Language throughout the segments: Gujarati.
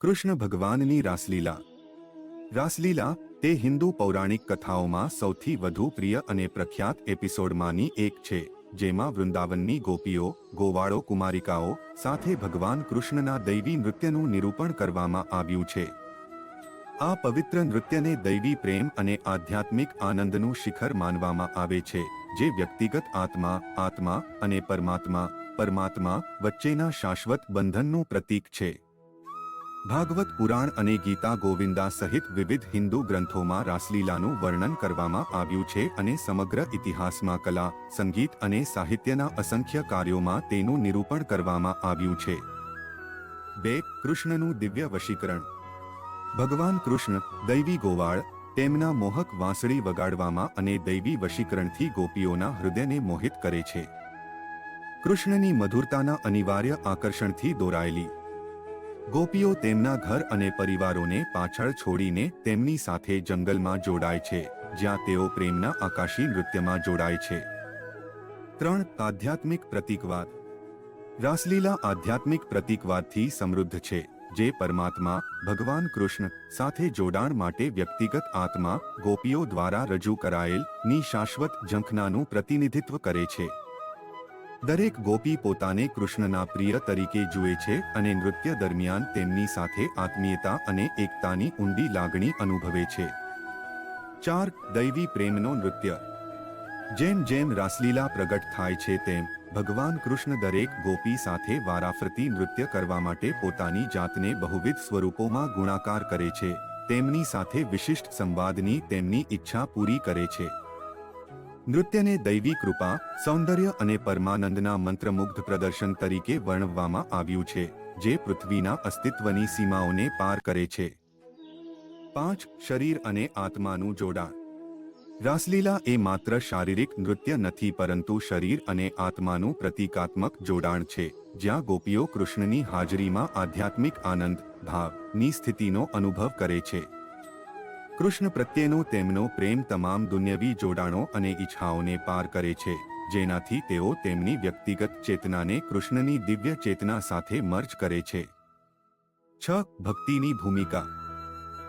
કૃષ્ણ ભગવાનની રાસલીલા. રાસલીલા તે હિન્દુ પૌરાણિક કથાઓમાં સૌથી વધુ પ્રિય અને પ્રખ્યાત એપિસોડમાંની એક છે, જેમાં વૃંદાવનની ગોપીઓ, ગોવાળો કુમારિકાઓ સાથે ભગવાન કૃષ્ણના દૈવી નૃત્યનું નિરૂપણ કરવામાં આવ્યું છે. આ પવિત્ર નૃત્યને દૈવી પ્રેમ અને આધ્યાત્મિક આનંદનું શિખર માનવામાં આવે છે, જે વ્યક્તિગત આત્મા આત્મા અને પરમાત્મા પરમાત્મા વચ્ચેના શાશ્વત બંધનનું પ્રતીક છે. ભાગવત પુરાણ અને ગીતા ગોવિંદા સહિત વિવિધ હિન્દુ ગ્રંથોમાં રાસલીલાનું વર્ણન કરવામાં આવ્યું છે અને સમગ્ર ઇતિહાસમાં કલા, સંગીત અને સાહિત્યના અસંખ્ય કાર્યોમાં તેનું નિરૂપણ કરવામાં આવ્યું છે. બે, કૃષ્ણનું દિવ્ય વશીકરણ. ભગવાન કૃષ્ણ, દૈવી ગોવાળ, તેમના મોહક વાંસળી વગાડવામાં અને દૈવી વશીકરણથી ગોપીઓના હૃદયને મોહિત કરે છે. કૃષ્ણની મધુરતાના અનિવાર્ય આકર્ષણથી દોરાયેલી. ગોપીઓ તેમના ઘર અને પરિવારોને પાછળ છોડીને તેમની સાથે જંગલમાં જોડાય છે, જ્યાં તેઓ પ્રેમના આકાશી નૃત્યમાં જોડાય છે. ત્રણ, આધ્યાત્મિક પ્રતિકવાદ. રાસલીલા આધ્યાત્મિક પ્રતિકવાદથી સમૃદ્ધ છે, જે પરમાત્મા, ભગવાન કૃષ્ણ સાથે જોડાણ માટે વ્યક્તિગત આત્મા ગોપીઓ દ્વારા રજૂ કરાયેલની શાશ્વત ઝંખનાનું પ્રતિનિધિત્વ કરે છે. દરેક ગોપી પોતાને કૃષ્ણના પ્રિય તરીકે જુએ છે અને નૃત્ય દરમિયાન તેમની સાથે આત્મીયતા અને એકતાની ઊંડી લાગણી અનુભવે છે. ચાર, દૈવી પ્રેમનો નૃત્ય. જેમ જેમ રાસલીલા પ્રગટ થાય છે તેમ ભગવાન કૃષ્ણ દરેક ગોપી સાથે વારાફરતી નૃત્ય કરવા માટે પોતાની જાતને બહુવિધ સ્વરૂપોમાં ગુણાકાર કરે છે. તેમની સાથે વિશિષ્ટ સંવાદની તેમની ઈચ્છા પૂરી કરે છે. નૃત્યને દૈવી કૃપા, સૌંદર્ય અને પરમાનંદના મંત્રમુગ્ધ પ્રદર્શન તરીકે વર્ણવવામાં આવ્યું છે, જે પૃથ્વીના અસ્તિત્વની સીમાઓને પાર કરે છે. પાંચ, શરીર અને આત્માનું જોડાણ. રાસલીલા એ માત્ર શારીરિક નૃત્ય નથી, પરંતુ શરીર અને આત્માનું પ્રતીકાત્મક જોડાણ છે, જ્યાં ગોપીઓ કૃષ્ણની હાજરીમાં આધ્યાત્મિક આનંદ, ભાવની સ્થિતિનો અનુભવ કરે છે. કૃષ્ણ પ્રત્યેનો તેમનો પ્રેમ તમામ દુન્યવી જોડાણો અને ઈચ્છાઓને પાર કરે છે, જેનાથી તેઓ તેમની વ્યક્તિગત ચેતનાને કૃષ્ણની દિવ્ય ચેતના સાથે મર્જ કરે છે. છ, ભક્તિની ભૂમિકા.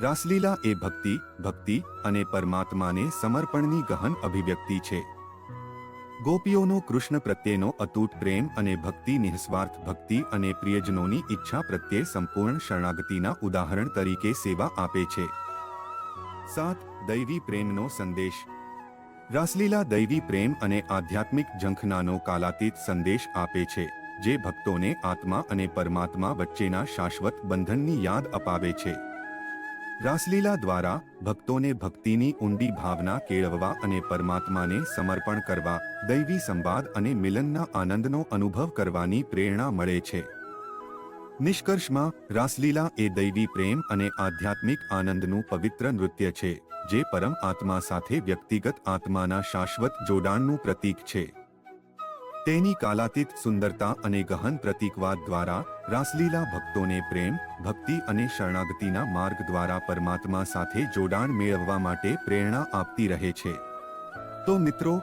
રાસલીલા એ ભક્તિ ભક્તિ અને પરમાત્માને સમર્પણની ગહન અભિવ્યક્તિ છે. ગોપીઓનો કૃષ્ણ પ્રત્યેનો અતૂટ પ્રેમ અને ભક્તિ નિઃસ્વાર્થ ભક્તિ અને પ્રિયજનોની ઈચ્છા પ્રત્યે સંપૂર્ણ શરણાગતિના ઉદાહરણ તરીકે સેવા આપે છે. સાત દૈવી પ્રેમનો સંદેશ. રાસલીલા દૈવી પ્રેમ અને આધ્યાત્મિક ઝંખનાનો કાલાતીત સંદેશ આપે છે, જે ભક્તોને આત્મા અને પરમાત્મા વચ્ચેના શાશ્વત બંધનની યાદ અપાવે છે. રાસલીલા દ્વારા ભક્તોને ભક્તિની ઊંડી ભાવના કેળવવા અને પરમાત્માને સમર્પણ કરવા, દૈવી સંવાદ અને મિલનના આનંદનો અનુભવ કરવાની પ્રેરણા મળે છે. નિષ્કર્ષમાં, રાસલીલા એ દૈવી પ્રેમ અને આધ્યાત્મિક આનંદનું પવિત્ર નૃત્ય છે, જે પરમ આત્મા સાથે વ્યક્તિગત આત્માના શાશ્વત જોડાણનું પ્રતીક છે. તેની કાલાતીત સુંદરતા અને ગહન પ્રતીકવાદ દ્વારા, રાસલીલા ભક્તોને પ્રેમ, ભક્તિ અને શરણાગતિના માર્ગ દ્વારા પરમાત્મા સાથે જોડાણ મેળવવા માટે પ્રેરણા આપતી રહે છે. તો મિત્રો